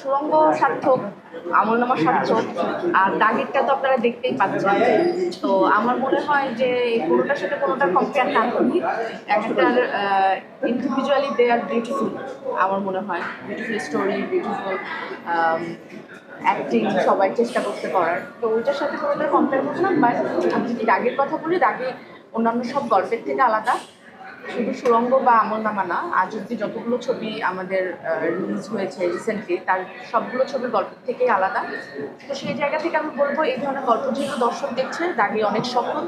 সুরঙ্গ সার্থক, আমল নামা সার্থক, আর দাগিরটা তো আপনারা দেখতেই পাচ্ছেন। তো আমার মনে হয় যে কোনোটার সাথে কোনোটা কম্পেয়ার না করি এক একটার ইন্ডিভিজুয়ালি দে আর বিউটিফুল আমার মনে হয়। বিউটিফুল স্টোরি বিউটিফুল অ্যাক্টিং সবাই চেষ্টা করতে পারার। তো ওইটার সাথে কোনোটা কম্পেয়ার করছিলাম বাট আমি যদি দাগের কথা বলি, দাগে অন্যান্য সব গল্পের থেকে আলাদা। শুধু সুরঙ্গ বা আমলনামা না, আজ অব্দি যতগুলো ছবি আমাদের রিলিজ হয়েছে রিসেন্টলি তার সবগুলো ছবির গল্প থেকেই আলাদা। তো সেই জায়গা থেকে আমি বলব, এই ধরনের গল্প যেহেতু দর্শক দেখছে, দাগি অনেক সফল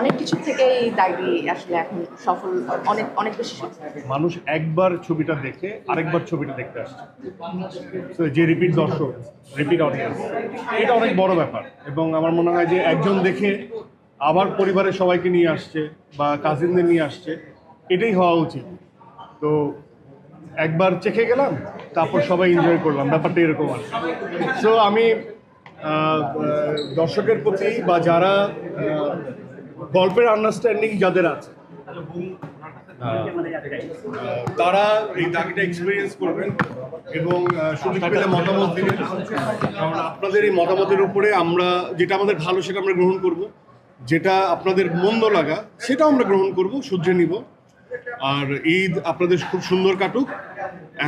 অনেক কিছু থেকেই দাগি আসলে এখন সফল, অনেক অনেক বেশি মানুষ একবার ছবিটা দেখে আরেকবার ছবিটা দেখতে আসছে। যে রিপিট দর্শক রিপিট অডিয়েন্স এটা অনেক বড় ব্যাপার। এবং আমার মনে হয় যে একজন দেখে আবার পরিবারের সবাইকে নিয়ে আসছে বা কাজিনদের নিয়ে আসছে এটাই হওয়া উচিত। তো একবার চেখে গেলাম, তারপর সবাই এনজয় করলাম, ব্যাপারটা এরকম আর সো আমি দর্শকের প্রতি বা যারা গল্পের আন্ডারস্ট্যান্ডিং যাদের আছে তারা এই দাগিটা এক্সপিরিয়েন্স করবেন এবং সুযোগ পেলে মতামত দিবেন। কারণ আপনাদের এই মতামতের উপরে আমরা, যেটা আমাদের ভালো সেটা আমরা গ্রহণ করব। যেটা আপনাদের মন্দ লাগা, সেটাও আমরা গ্রহণ করব, শুধরে নিব। আর ঈদ আপনাদের খুব সুন্দর কাটুক।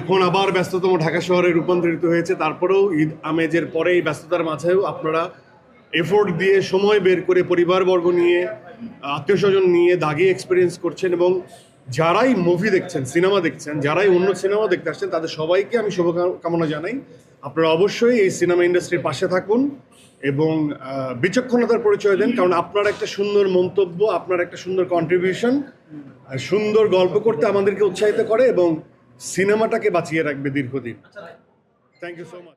এখন আবার ব্যস্ততম ঢাকা শহরে রূপান্তরিত হয়েছে। তারপরেও ঈদ আমেজের পরে এই ব্যস্ততার মাঝেও আপনারা এফোর্ট দিয়ে সময় বের করে পরিবারবর্গ নিয়ে, আত্মীয় স্বজন নিয়ে দাগে এক্সপিরিয়েন্স করছেন এবং যারাই মুভি দেখছেন সিনেমা দেখছেন যারাই অন্য সিনেমা দেখতে আসছেন তাদের সবাইকে আমি শুভকামনা জানাই। আপনারা অবশ্যই এই সিনেমা ইন্ডাস্ট্রির পাশে থাকুন এবং বিচক্ষণতার পরিচয় দেন কারণ আপনার একটা সুন্দর মন্তব্য আপনার একটা সুন্দর কন্ট্রিবিউশন সুন্দর গল্প করতে আমাদেরকে উৎসাহিত করে এবং সিনেমাটাকে বাঁচিয়ে রাখবে দীর্ঘদিন। Thank you so much